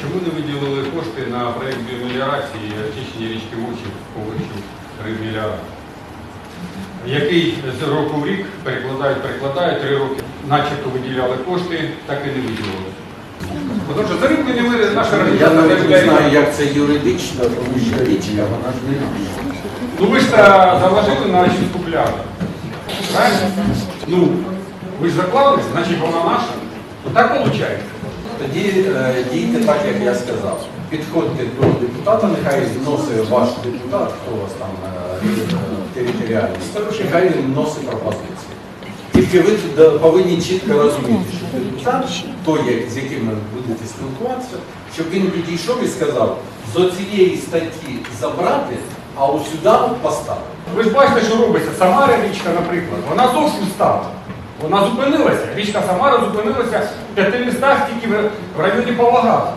чому не виділили кошти на проєкт біомеліорації очищення річки Вовчі поверхів ремеліорації? Який з року в рік перекладають, перекладають, три роки начебто виділяли кошти, так і не виділили. Тому що заріблені ми наша Я навіть не знаю, як це юридично, тому що річка, вона ж не наша. Ну ви ж та заложили на чисту пляжу. Правильно? Ну, ви ж заклали, значить вона наша. Ну так виходить. Тоді е, дійте так, як я сказав. Підходьте до депутата, нехай вносить ваш депутат, хто у вас там е, територіальний, нехай він вносить пропозиції. Тільки ви повинні чітко розуміти, що депутат, той, з яким ви будете спілкуватися, щоб він підійшов і сказав, з оцієї статті забрати, а ось сюди поставити. Ви ж бачите, що робиться. Самара річка, наприклад, вона зовсім стала. Вона зупинилася. Річка Самара зупинилася в п'яти містах тільки в районі Павлограда.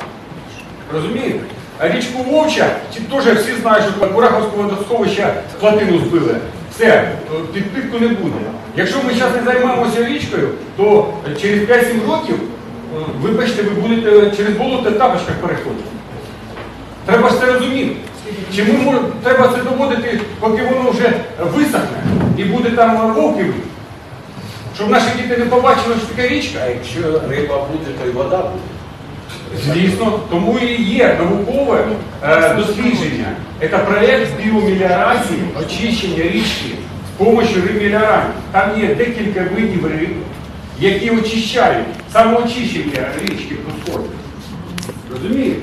Розумієте? А річку Вовча, чи теж всі знають, що Кураховського водосховища плотину збили. Все, підпитку не буде. Якщо ми зараз не займаємося річкою, то через 5-7 років, е, вибачте, ви будете через болото в тапочках переходити. Треба ж це розуміти. Чи ми мож- треба це доводити, поки воно вже висохне і буде там вовків, щоб наші діти не побачили, що таке річка? А якщо риба буде, то й вода буде. Звісно, тому і є наукове е, дослідження. Це проєкт з біомеліорації, очищення річки з допомогою ремеліорантів. Там є декілька видів риб, які очищають, самоочищення річки проходить. Розумієте?